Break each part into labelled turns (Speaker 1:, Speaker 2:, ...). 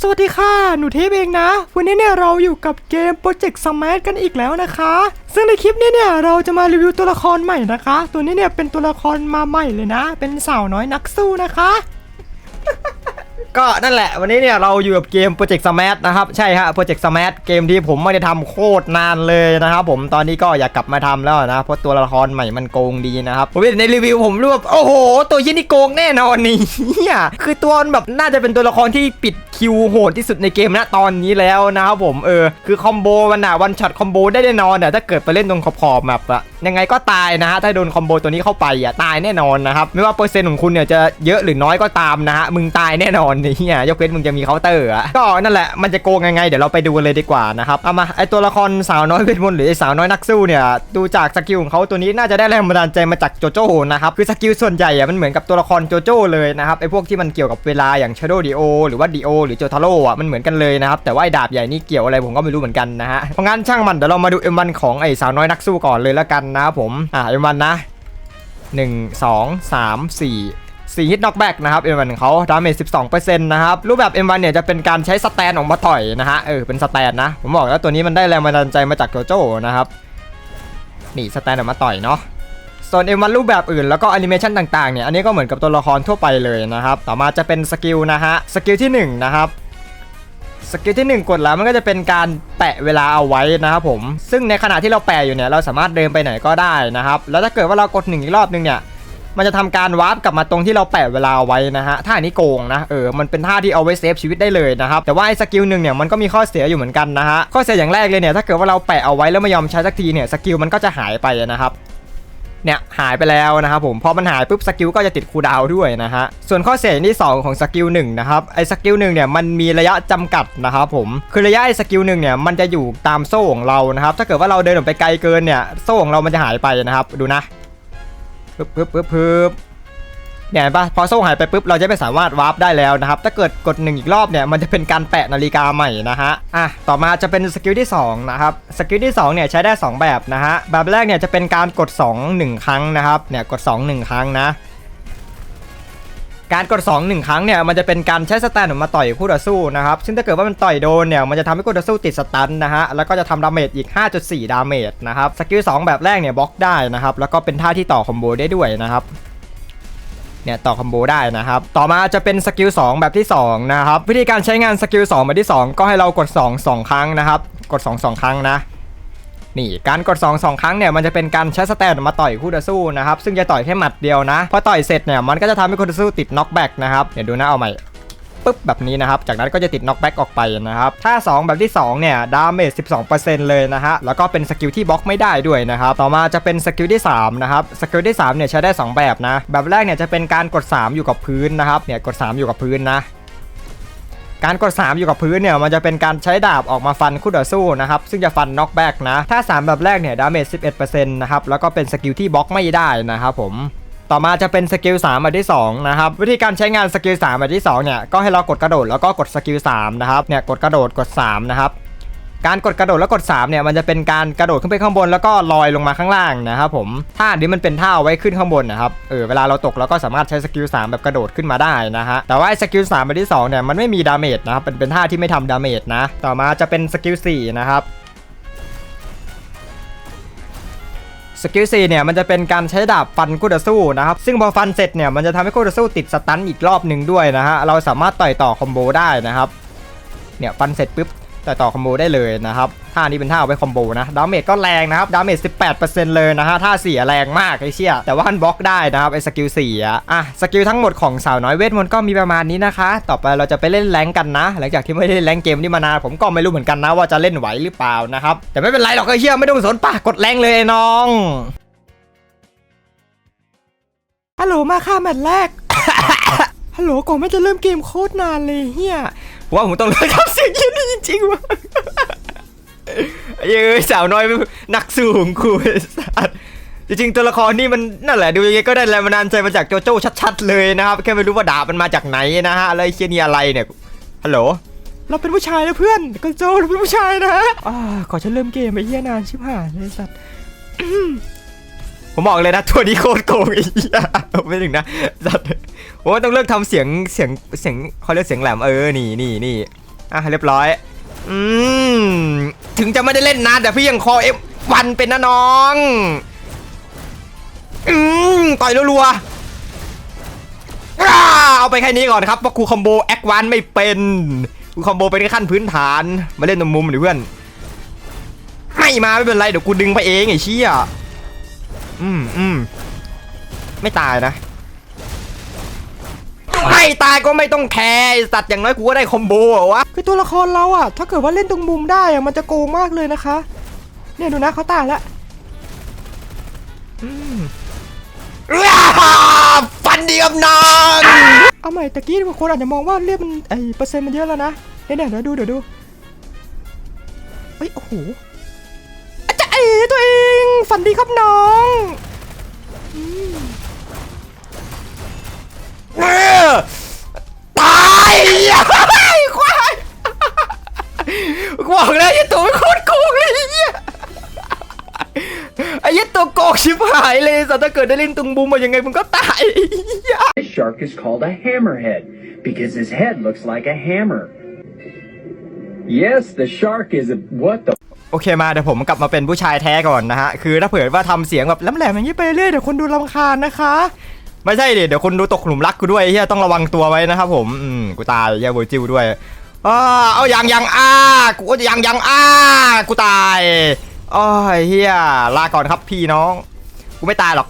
Speaker 1: สวัสดีค่ะ หนูเทพเองนะ วันนี้เนี่ยเราอยู่กับเกมโปรเจกต์สมาร์ทกันอีกแล้วนะคะ ซึ่งในคลิปนี้เนี่ยเราจะมารีวิวตัวละครใหม่นะคะ ตัวนี้เนี่ยเป็นตัวละครมาใหม่เลยนะ เป็นสาวน้อยนักสู้นะคะ ก็นั่นแหละวันนี้เนี่ยเราอยู่กับเกม Project Smash นะครับใช่ฮะ Project Smash เกมที่ผมไม่ได้ทำโคตรนานเลยนะครับผมตอนนี้ก็อยากกลับมาทำแล้วนะ เพราะตัวละครใหม่มันโกงดีนะครับผมเห็นในรีวิวผมรู้ว่าโอ้โห ตัวยี่นี่โกงแน่นอนนี่เนี่ยคือตัวแบบน่าจะเป็นตัวละครที่ปิดคิวโหดที่สุดในเกมนะตอนนี้แล้วนะครับผมเออคือคอมโบมันอะวันช็อตคอมโบได้แน่นอนอะถ้าเกิดไปเล่นตรงขอบๆแบบอะยังไงก็ตายนะฮะถ้าโดนคอมโบตัวนี้เข้าไปอะตายแน่นอนนะครับไม่ว่าเปอร์เซ็นต์ของคุณเนี่ยจะเยอะหรือน้อยก็ตามนะฮะมึงตายแน่นอนนี่เฮียยกเว้นมึงจะมีเคาน์เตอร์อะก็นั่นแหละมันจะโกงยังไงเดี๋ยวเราไปดูกันเลยดีกว่านะครับเอามาไอตัวละครสาวน้อยเวทมนต์หรือไอสาวน้อยนักสู้เนี่ยดูจากสกิลของเขาตัวนี้น่าจะได้แรงบันดาลใจมาจากโจโจ้นะครับคือสกิลส่วนใหญ่อะมันเหมือนกับตัวละครโจโจ้เลยนะครับไอพวกที่มันเกี่ยวกับเวลาอย่าง Shadow Dio หรือว่า Dio หรือโจทาโร่อะมันเหมือนกันเลยนะครับแต่ว่าไอดาบใหญ่นี่เกี่ยวอะไรผมก็ไม่รู้เหมือนกันนะฮะเพราะงั้นช่างมันเดี๋ยวเรามาดู M1 ของไอสาวน้อยนักสู้ก่อนเลยแล้วกันนะครับผม อ่า M1 นะ1 2 3 4 4ฮิตน็อกแบ็กนะครับ M1 ของเขาดาเมจ12%นะครับ รูปแบบ M1 เนี่ยจะเป็นการใช้สแตนออกมาต่อยนะฮะ เออ เป็นสแตนนะ ผมบอกแล้วตัวนี้มันได้แรงบันดาลใจมาจากโจโจ้นะครับ นี่สแตนออกมาต่อยเนาะ ส่วน M1 รูปแบบอื่นแล้วก็แอนิเมชันต่างๆเนี่ย อันนี้ก็เหมือนกับตัวละครทั่วไปเลยนะครับ ต่อมาจะเป็นสกิลนะฮะ สกิลที่1นะครับ กิลที่ 1 กดแล้วมันก็จะเป็นการแปะเวลาเอาไว้นะครับผม ซึ่งในขณะที่เราแปะอยู่เนี่ยเราสามารถเดินไปไหนก็ได้นะครับ แล้วถ้าเกิดว่าเรากดหนึ่งอีกรอบนึงเนี่ยมันจะทำการวาร์ปกลับมาตรงที่เราแปะเวลาเอาไว้นะฮะท่านี้โกงนะเออมันเป็นท่าที่เอาไว้เซฟชีวิตได้เลยนะครับแต่ว่าไอ้สกิลหนึ่งเนี่ยมันก็มีข้อเสียอยู่เหมือนกันนะฮะข้อเสียอย่างแรกเลยเนี่ยถ้าเกิดว่าเราแปะเอาไว้แล้วไม่ยอมใช้สักทีเนี่ยสกิลมันก็จะหายไปนะครับ เนี่ยหายไปแล้วนะครับผมพอมันหายปุ๊บสกิลก็จะติดคูดาวด้วยนะฮะส่วนข้อเสียอย่างที่ 2 ของสกิลหนึ่งนะครับไอ้สกิลหนึ่งเนี่ยมันมีระยะจำกัดนะครับผมคือระยะไอ้สกิลหนึ่งเนี่ยมันจะอยู่ตามโซ่ของเรานะครับถ้าเกิดว่าเราเดินออกไปไกลเกินเนี่ยโซ่ของเรามันจะหายไปนะครับดูนะปึ๊บปึ๊บปึ๊บปึ๊บ เนี่ยปะพอโซ่หายไปปุ๊บเราจะไม่สามารถวาร์ปได้แล้วนะครับ ถ้าเกิดกดหนึ่งอีกรอบเนี่ยมันจะเป็นการแปะนาฬิกาใหม่นะฮะอะต่อมาจะเป็นสกิลที่สองนะครับสกิลที่สองเนี่ยใช้ได้สองแบบนะฮะแบบแรกเนี่ยจะเป็นการกดสองหนึ่งครั้งนะครับเนี่ยกดสองหนึ่งครั้งนะการกด2 1ครั้งเนี่ยมันจะเป็นการใช้สแตนมาต่อยคู่ต่อสู้นะครับซึ่งถ้าเกิดว่ามันต่อยโดนเนี่ยมันจะทำให้คู่ต่อสู้ติดสตันนะฮะแล้วก็จะทำดาเมจอีก 5.4 ดาเมจนะครับสกิล2แบบแรกเนี่ยบล็อกได้นะครับแล้วก็เป็นท่าที่ต่อคอมโบได้ด้วยนะครับ เนี่ยต่อคอมโบได้นะครับ ต่อมาจะเป็นสกิล2แบบที่ 2 นะครับ วิธีการใช้งานสกิล2แบบที่ 2 ก็ให้เรากด 2 2 ครั้งนะครับ กด 2 2 ครั้งนะนี่การกด2 2 ครั้งเนี่ยมันจะเป็นการใช้สแตนมาต่อยคู่ต่อสู้นะครับซึ่งจะต่อยแค่หมัดเดียวนะพอต่อยเสร็จเนี่ยมันก็จะทำให้คู่ต่อสู้ติดน็อกแบ็กนะครับเดี๋ยวดูนะเอาใหม่ ปุ๊บแบบนี้นะครับ จากนั้นก็จะติดน็อกแบ็กออกไปนะครับ ถ้า 2 แบบที่ 2 เนี่ย ดาเมจ 12%เลยนะฮะ แล้วก็เป็นสกิลที่บล็อกไม่ได้ด้วยนะครับ ต่อมาจะเป็นสกิลที่ 3 นะครับ สกิลที่ 3 เนี่ยใช้ได้ 2 แบบนะ แบบแรกเนี่ยจะเป็นการกด 3 อยู่กับพื้นนะครับ เนี่ยกด 3 อยู่กับพื้นนะการกด 3 อยู่กับพื้นเนี่ยมันจะเป็นการใช้ดาบออกมาฟันคู่ต่อสู้นะครับซึ่งจะฟันน็อกแบ็กนะ ถ้า 3 แบบแรกเนี่ยดาเมจ 11%นะครับแล้วก็เป็นสกิลที่บล็อกไม่ได้นะครับผม ต่อมาจะเป็นสกิล3แบบที่2นะครับวิธีการใช้งานสกิล3แบบที่2เนี่ยก็ให้เรากดกระโดดแล้วก็กดสกิล3นะครับเนี่ยกดกระโดดกด3นะครับการกดกระโดดแล้วกด3เนี่ยมันจะเป็นการกระโดดขึ้นไปข้างบนแล้วก็ลอยลงมาข้างล่างนะครับผมท่านี้มันเป็นท่าเอาไว้ขึ้นข้างบนนะครับเออเวลาเราตกเราก็สามารถใช้สกิล3แบบกระโดดขึ้นมาได้นะฮะแต่ว่าสกิล3แบบที่2เนี่ยมันไม่มีดาเมจนะครับเป็นเป็นท่าที่ไม่ทำดาเมจนะต่อมาจะเป็นสกิล4นะครับ กิล4เนี่ยมันจะเป็นการใช้ดาบฟันคู่ต่อสู้นะครับซึ่งพอฟันเสร็จเนี่ยมันจะทำให้คู่ต่อสู้ติดสตันอีกรอบหนึ่งด้วยนะฮะเราสามารถต่อยต่อคอมโบได้นะครับเนี่ยฟันเสร็จปุ๊บ ต่อยต่อคอมโบได้เลยนะครับท่านี้เป็นท่าเอาไว้คอมโบนะดาเมจก็แรงนะครับดาเมจ18%เลยนะฮะท่าเสียแรงมากไอ้เชี่ยแต่ว่ามันบล็อกได้นะครับไอ้สกิล4อะอะสกิลทั้งหมดของสาวน้อยเวทมนต์ก็มีประมาณนี้นะคะ ต่อไปเราจะไปเล่นแรงกันนะ หลังจากที่ไม่ได้เล่นแรงเกมนี้มานานผมก็ไม่รู้เหมือนกันนะว่าจะเล่นไหวหรือเปล่านะครับแต่ไม่เป็นไรหรอกไอ้เชี่ยไม่ต้องสนป่ะกดแรงเลยไอ้น้องฮัลโหลมาค่ะแมตช์แรกฮัลโหลก่อนไม่จะเริ่มเกมโคตรนานเลยเฮีย ว่าผมต้องเลิกทำเสียงยี่นี่จริงๆวะไอ้เอ้ยสาวน้อยนักสู้ของกูไอ้สัสจริงๆตัวละครนี่มันนั่นแหละดูยังไงก็ได้แรงบันดาลใจมาจากโจโจ้ชัดๆเลยนะครับแค่ไม่รู้ว่าดาบมันมาจากไหนนะฮะอะไรเชียนี่อะไรเนี่ยฮัลโหลเราเป็นผู้ชายนะเพื่อนก็โจเราเป็นผู้ชายนะอ่าขอฉันเริ่มเกมไอ้เหี้ยนานชิบหายเลยสัตว์ ผมบอกเลยนะตัวนี้โคตรโกงไอ้เหี้ยไม่ถึงนะสัตว์โอ้ต้องเลิกทำเสียงเสียงเสียงเขาเรียกเสียงแหลมเออนี่นี่นี่อะเรียบร้อยอืมถึงจะไม่ได้เล่นนานแต่พี่ยังคอเอฟวันเป็นนะน้องอืมต่อยรัวๆเอาไปแค่นี้ก่อนครับเพราะครูคอมโบแอควันไม่เป็นครูคอมโบเป็นแค่ขั้นพื้นฐานมาเล่นตรงมุมหรือเพื่อนไม่มาไม่เป็นไรเดี๋ยวกูดึงไปเองไอ้เชี่ย อืมอืมไม่ตายนะไม่ตายก็ไม่ต้องแคร์ไอ้สัตว์อย่างน้อยกูก็ได้คอมโบอะวะ
Speaker 2: คือตัวละครเราอะถ้าเกิดว่าเล่นตรงมุมได้อะมันจะโกงมากเลยนะคะ เนี่ยดูนะเขาตายแล้ว
Speaker 1: อ้าฟันดีกับน้อง
Speaker 2: เอาใหม่ตะกี้บางคนอาจจะมองว่าเลือดมันไอเปอร์เซ็นต์มันเยอะแล้วนะเนี่ยเนี่ยเดี๋ยวดูเดี๋ยวดูเฮ้ยโอ้โหอาจารย์เอ๋ตัวเอง ฝันดีครับน้อง
Speaker 1: เออตายไอ้ควายกูบอกแล้วไอ้ตัวมันโคตรโกงเลยไอ้เหี้ยไอ้เหี้ยตัวโกงชิบหายเลยสัตว์ถ้าเกิดได้เล่นตุงบูมมายังไงมึงก็ตายไอ้เหี้ย
Speaker 3: This shark is called a hammerhead because his head looks like a hammer. Yes, the shark is a what the
Speaker 1: โอเคมาเดี๋ยวผมกลับมาเป็นผู้ชายแท้ก่อนนะฮะคือถ้าเผื่อว่าทำเสียงแบบ
Speaker 2: แหลมๆอย่างนี้ไปเรื่อยเดี๋ยวคนดูรำคาญนะคะ
Speaker 1: ไม่ใช่ดิเดี๋ยวคนดูตกหลุมรักกูด้วยเฮียต้องระวังตัวไว้นะครับผมอืมกูตายเฮียโบจิวด้วยอ้าเอาอย่างย่างอ้ากูย่างย่างอ้ากูตายอ้ยเฮียลาก่อนครับพี่น้องกูไม่ตายหรอก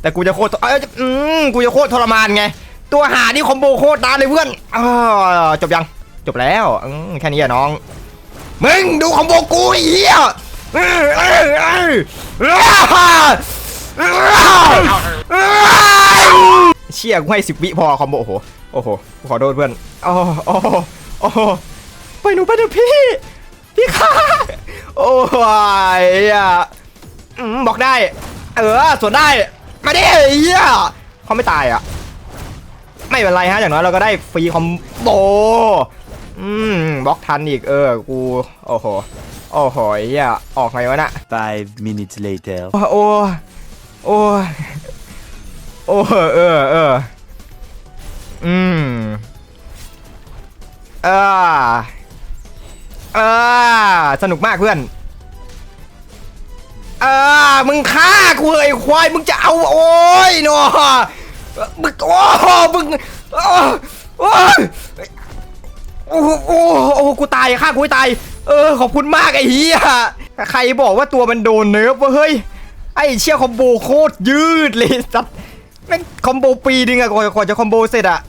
Speaker 1: แต่กูจะโคตรเอ้ยอืมกูจะโคตรทรมานไง ตัวหานี่คอมโบโคตรนานเลยเพื่อนอจบยังจบแล้วแค่นี้อะน้อง มึงดูคอมโบกูไอ้เฮียเอ้ยเชี่ยกูให้สิบวิพอคอมโบโอ้โหโอ้โหขอโทษเพื่อนโอ้โหโอ้โหโอ้
Speaker 2: ไปหนูไปเถอะพี่
Speaker 1: พี่ข้าโอ้ยอืมบอกได้ เออสวนได้มาดิเฮียเขาไม่ตายอะ ไม่เป็นไรฮะอย่างน้อยเราก็ได้ฟรีคอมโบ อืมบล็อกทันอีกเออ กู โอ้โห โอ้โหไอ้เหี้ยออกไงวะน่ะ
Speaker 4: Five minutes later.
Speaker 1: โอ้โอ้โอ้โอ้เออเอออืมเออเออสนุกมากเพื่อนเออมึงฆ่ากูเลยไอ้ควายมึงจะเอาโอ้ยเนาะมึงโอ้มึงโอ้โอ้ย โอ้โหโอ้โหกูตายฆ่ากูให้ตาย เออ ขอบคุณมากไอ้เหี้ยใครบอกว่าตัวมันโดนเนิร์ฟวะเฮ้ย ไอ้เชี่ยคอมโบโคตรยืดเลยสัตว์แม่งคอมโบปีนึงอะกว่ากว่าจะคอมโบเสร็จอะ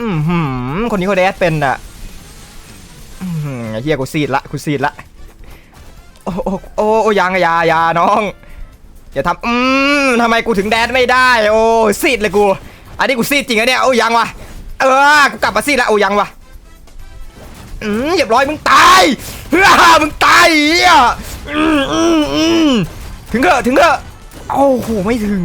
Speaker 1: อืมหืมคนนี้เขาแดดเป็นอะไอ้เฮียกูซีดละกูซีดละ โอ้โอ้โอ้ยังยายาน้องอย่าทำอืมทำไมกูถึงแดดไม่ได้ โอ้ซีดเลยกู อันนี้กูซีดจริงอะเนี่ย โอ้ยังวะ เออ กูกลับมาซีดละโอ้ยังวะ อืมเรียบร้อยมึงตายเฮ้ยมึงตายอ้เฮียอืมอืมอืมถึงเถอะถึงเถอะโอ้โหไม่ถึง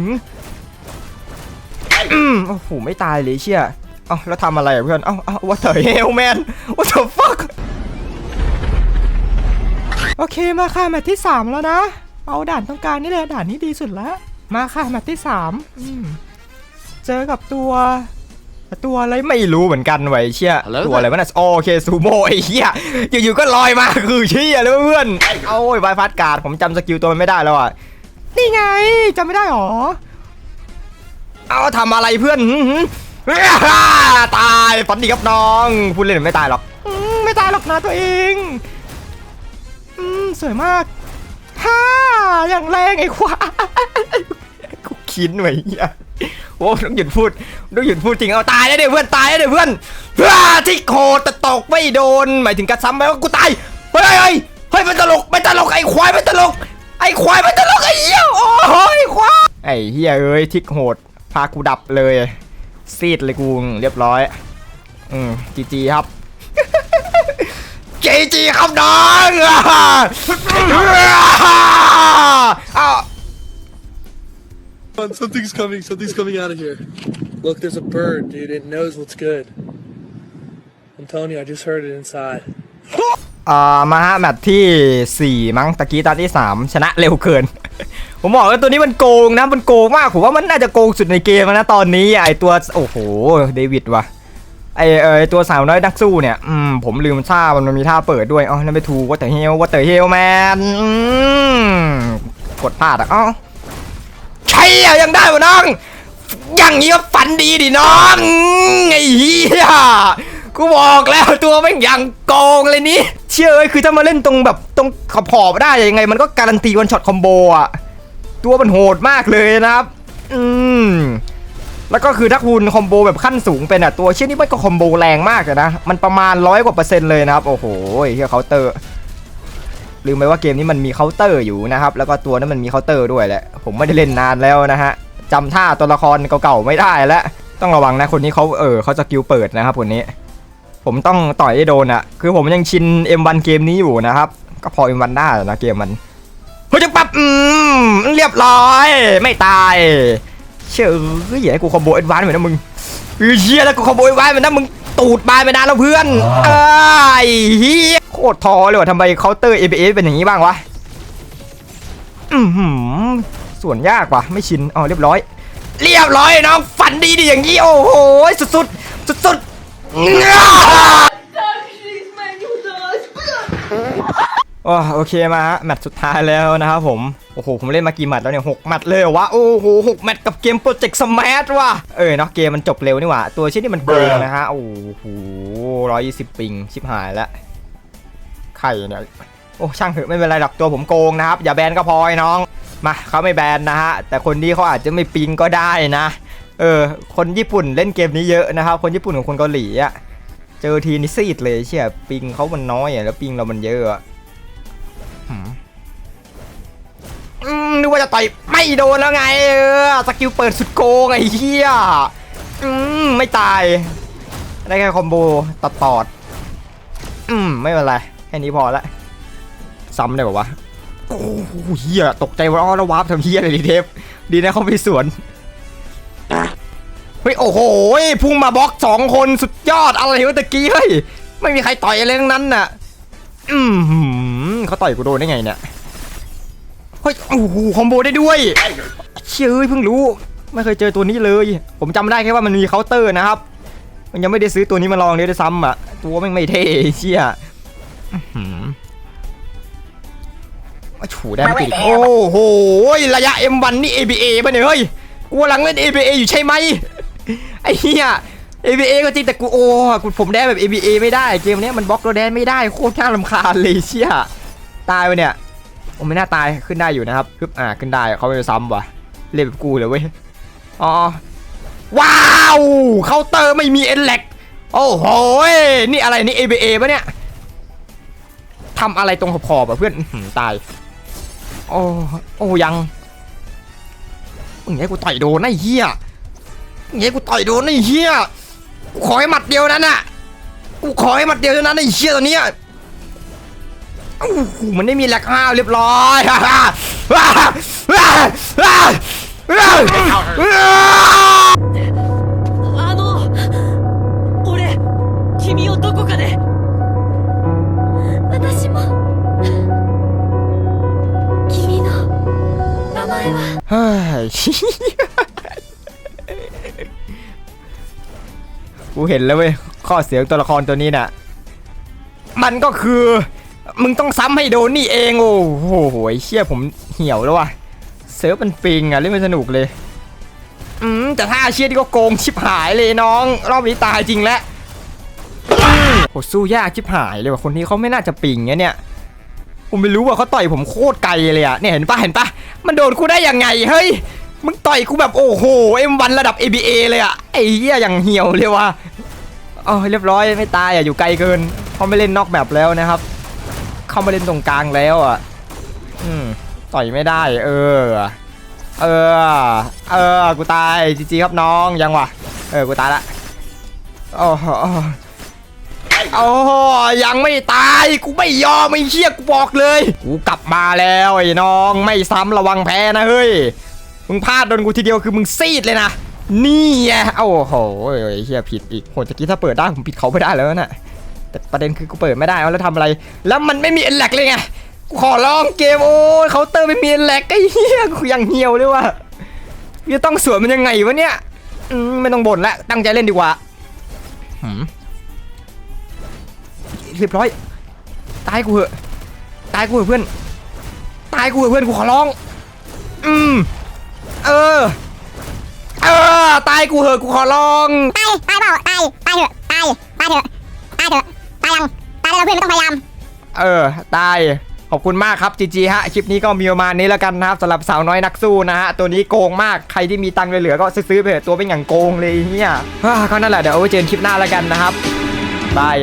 Speaker 1: อืมโอ้โหไม่ตายเลยเชี่ยเอ้าแล้วทำอะไรอะเพื่อนเอ้าเอ้า what the hell man what the fuck
Speaker 2: โอเคมาค่ะแมตที่สามแล้วนะ เอาด่านตรงกลางนี่แหละด่านนี้ดีสุดแล้ว มาค่ะแมตที่สามเจอกับตัว ตัวอะไร
Speaker 1: ไม่รู้เหมือนกันไว้ยเชี่ย
Speaker 4: Hello
Speaker 1: ตัวอะไรวะน่ะโอเคซูโม่ไอ้เหี้ยอยู่ๆก็ลอยมาคือเชี่ยเลยเพื่อนเอาไอ้บายพัดการ์ดผมจำสกิลตัวมันไม่ได้แล้วอะ
Speaker 2: นี่ไงจำไม่ได้หรอ
Speaker 1: เอาทำอะไรเพื่อนหืมหืมตายฝันดีครับน้องพูดเล่นไม่ตายหรอก
Speaker 2: อืมไม่ตายหรอกนะตัวเองอืมสวยมากฮ่าอย่างแรงไอ้ควาย
Speaker 1: กูคิดไว้เหี้ย โอ้ต้องหยุดพูดต้องหยุดพูดจริงเอาตายแล้วเดี๋ยวเพื่อนตายแล้วเดี๋ยวเพื่อนเฮ้ยที่โคแต่ตกไม่โดนหมายถึงกระซ้ำไปว่ากูตายเฮ้ยเฮ้ยเฮ้ยมันตลกไม่ตลกไอ้ควายไม่ตลก ไอ้ควายไม่ตลกไอ้เหี้ยโอ้ยควายไอ้เหี้ยเอ้ยทิกโหดพากูดับเลยซีดเลยกูเรียบร้อย อืมจีจีครับจีจีครับน้องอ้าว
Speaker 5: something's coming. Something's coming out of here. Look, there's a bird, dude. It knows what's good. I'm telling you, I just heard it inside.
Speaker 1: อ่ามาฮะแมตช์ที่ 4 มั้งตะกี้ตาที่ 3 ชนะเร็วเกิน ผมบอกว่าตัวนี้มันโกงนะ มันโกงมาก ผมว่ามันน่าจะโกงสุดในเกมนะตอนนี้ไอตัว โอ้โห เดวิดว่ะไอเออตัวสาวน้อยนักสู้เนี่ย อืม ผมลืมท่ามันมีท่าเปิดด้วยอ๋อนั่นไปทูว่าแต่เฮลว่าแต่เฮลแมนกดพลาดอะอ้าใช่อะยังได้วะน้อง อย่างนี้ก็ฝันดีดิน้องไอ้เหี้ยกูบอกแล้วตัวแม่งอย่างโกงเลยนี่เชื่อเอ้ยคือถ้ามาเล่นตรงแบบตรงขอบขอบได้ยังไง มันก็การันตีวันช็อตคอมโบอะตัวมันโหดมากเลยนะครับ อืมแล้วก็คือถ้าคุณคอมโบแบบขั้นสูงเป็นอะตัวเชี่ยนี่มันก็คอมโบแรงมากเลยนะ มันประมาณร้อยกว่าเปอร์เซ็นต์เลยนะครับ โอ้โหเฮียเคาน์เตอร์ ลืมไปว่าเกมนี้มันมีเคาน์เตอร์อยู่นะครับ แล้วก็ตัวนั้นมันมีเคาน์เตอร์ด้วยแหละ ผมไม่ได้เล่นนานแล้วนะฮะจำท่าตัวละครเก่าๆไม่ได้แล้ว ต้องระวังนะคนนี้เขาเออเขาจะกิลเปิดนะครับคนนี้ ผมต้องต่อยให้โดนอะคือผมยังชิน M1 เกมนี้อยู่นะครับ ก็พอ M1 ได้นะเกมมันเฮ้ยจังปั๊บอืมเรียบร้อย ไม่ตาย เชื่อเฮ้ยอย่าให้กูคอมโบเอ็ดวานเหมือนนะมึงเฮ้ยเชี่ยแล้วกูคอมโบเอ็ดวานเหมือนนะมึง ตูดบายไปนานแล้วเพื่อนเอ้ยเฮียโคตรทอเลยว่ะทำไมเคาน์เตอร์ ABS เป็นอย่างนี้บ้างวะอือหือส่วนยากว่ะไม่ชินอ๋อเรียบร้อย เรียบร้อยน้องฝันดีดีอย่างนี้โอ้โหสุดสุดสุดสุด โอ้โอเคมาฮะแมตช์สุดท้ายแล้วนะครับผม โอ้โห ผมเล่นมากี่แมตช์แล้วเนี่ยหกแมตช์เลยเหรอวะ โอ้โหหกแมตช์กับเกมโปรเจกต์สมาร์ทว่ะ เออเนาะเกมมันจบเร็วนี่หว่า ตัวชิ้นนี้มันโกงนะฮะ โอ้โหร้อยยี่สิบปิง ชิบหายแล้วใครเนี่ย โอ้ช่างเถอะไม่เป็นไรหรอกตัวผมโกงนะครับ อย่าแบนก็พอไอ้น้อง มาเขาไม่แบนนะฮะ แต่คนนี้เขาอาจจะไม่ปิงก็ได้นะ เออ คนญี่ปุ่นเล่นเกมนี้เยอะนะครับ คนญี่ปุ่นกับคนเกาหลีอะเจอทีนี่ซีดเลยเชี่ยปิงเขามันน้อยอะแล้วปิงเรามันเยอะ อืมนึกว่าจะต่อยไม่โดนแล้วไงเออสกิลเปิดสุดโกงไอ้เหี้ยอืมไม่ตายได้แค่คอมโบตอดตอดอืมไม่เป็นไรแค่นี้พอละซ้ำได้ปะวะโอ้โหเฮียตกใจว่าอ้อแล้ววาร์ปทำเฮียอะไรดีเทปดีนะเขาไปสวนเฮ้ยโอ้โหพุ่งมาบล็อกสองคนสุดยอดอะไรวะตะกี้เฮ้ยไม่มีใครต่อยอะไรทั้งนั้นน่ะอืมเขาต่อยกูโดนได้ไงเนี่ย ฮ้ยโอ้โหคอมโบได้ด้วยเชื่อเอ้ยเพิ่งรู้ ไม่เคยเจอตัวนี้เลย ผมจำได้แค่ว่ามันมีเคาน์เตอร์นะครับ มันยังไม่ได้ซื้อตัวนี้มาลองเลยด้วยซ้ำอะตัวแม่งไม่เท่เชี่ยอื้อหือมาฉูได้ไม่ติดโอ้โหระยะ M1 นี่ ABA ป่ะเนี่ยเฮ้ยกูกำลังเล่น ABA อยู่ใช่ไหมไอ้เหี้ย ABA ก็จริงแต่กูโอ้กูผมแดนแบบ ABA ไม่ได้เกมเนี้ยมันบล็อกเราแดนไม่ได้โคตรน่ารำคาญเลยเชี่ยตายไปเนี่ย โอ้ไม่น่าตายขึ้นได้อยู่นะครับปึ๊บอ่าขึ้นได้เขาไม่ซ้ำว่ะเล่นแบบกูเลยเว้ยอ๋อว้าวเคาน์เตอร์ไม่มีเอ็นแลกโอ้โหนี่อะไรนี่ ABA ปะเนี่ยทำอะไรตรงขอบๆอะเพื่อนตายโอ้โอ้ยังมึงให้กูต่อยโดนไอ้เหี้ยมึงให้กูต่อยโดนไอ้เหี้ยกูขอให้หมัดเดียวนั้นน่ะกูขอให้หมัดเดียวเท่านั้นไอ้เหี้ยตัวเนี้ย โอ้โหมันได้มีแหลกห้าวเรียบร้อย ฮ่าฮ่าฮ่าฮ่าฮ่าฮ่า
Speaker 4: あの俺君をどこかで私も君の名前は
Speaker 1: เฮ้ย กูเห็นแล้วเว้ย ข้อเสียของตัวละครตัวนี้น่ะ มันก็คือ มึงต้องซ้ำให้โดนนี่เองโอ้โหเชี่ยผมเหี่ยวแล้วว่ะเซิร์ฟมันปิงอะเล่นไม่สนุกเลย อืมแต่ถ้าเชี่ยที่ก็โกงชิบหายเลยน้อง รอบนี้ตายจริงแล้วโหสู้ยากชิบหายเลยว่ะคนนี้เขาไม่น่าจะปิงเนี่ยผมไม่รู้ว่าเขาต่อยผมโคตรไกลเลยอะเนี่ยเห็นปะเห็นปะมันโดนกูได้ยังไงเฮ้ยมึงต่อยกูแบบโอ้โห M1 ระดับ ABA เลยอะไอ้เหี้ยอย่างเหี่ยวเลยว่ะอ๋อเรียบร้อยไม่ตายอะอยู่ไกลเกินเขาไม่เล่นนอกแบบแล้วนะครับ เข้ามาเล่นตรงกลางแล้วอะ อืมต่อยไม่ได้ เออ เออ เออ กูตายจีจีครับน้องยังวะเออ กูตายละ โอ้โหโอ้ยังไม่ตาย กูไม่ยอมไม่เชี่ยกูบอกเลย กูกลับมาแล้วไอ้น้อง ไม่ซ้ำระวังแพ้นะเฮ้ย มึงพลาดโดนกูทีเดียวคือมึงซีดเลยนะ นี่ไงโอ้โหเฮียผิดอีกโหตะกี้ถ้าเปิดได้ผมปิดเขาไม่ได้แล้วน่ะ แต่ประเด็นคือกูเปิดไม่ได้แล้วทำอะไร แล้วมันไม่มีเอ็นแลกเลยไงกูขอลองเกมโอ้ยเคาน์เตอร์ไม่มีเอ็นแลกไอ้เฮียกูยังเหี่ยวเลยว่ะจะต้องสวนมันยังไงวะเนี่ยไม่ต้องบ่นละตั้งใจเล่นดีกว่าเรียบร้อยตายกูเหอะตายกูเหอะเพื่อนตายกูเหอะเพื่อนกูขอร้อง อืมเออเออตายกูเหอะกูขอร้อง
Speaker 6: ตายตายเปล่าตายตายเถอะตายตายเถอะตายเถอะ ตายยังตายแล้วเพื่อนไม่ต้องพยายาม
Speaker 1: เออตายขอบคุณมากครับจีจีฮะ คลิปนี้ก็มีประมาณนี้แล้วกันนะครับสำหรับสาวน้อยนักสู้นะฮะ ตัวนี้โกงมากใครที่มีตังค์เหลือก็ซื้อไปเถอะตัวเป็นอย่างโกงเลยเนี่ยก็นั่นแหละเดี๋ยวเอาไว้เจอกันคลิปหน้าแล้วกันนะครับบาย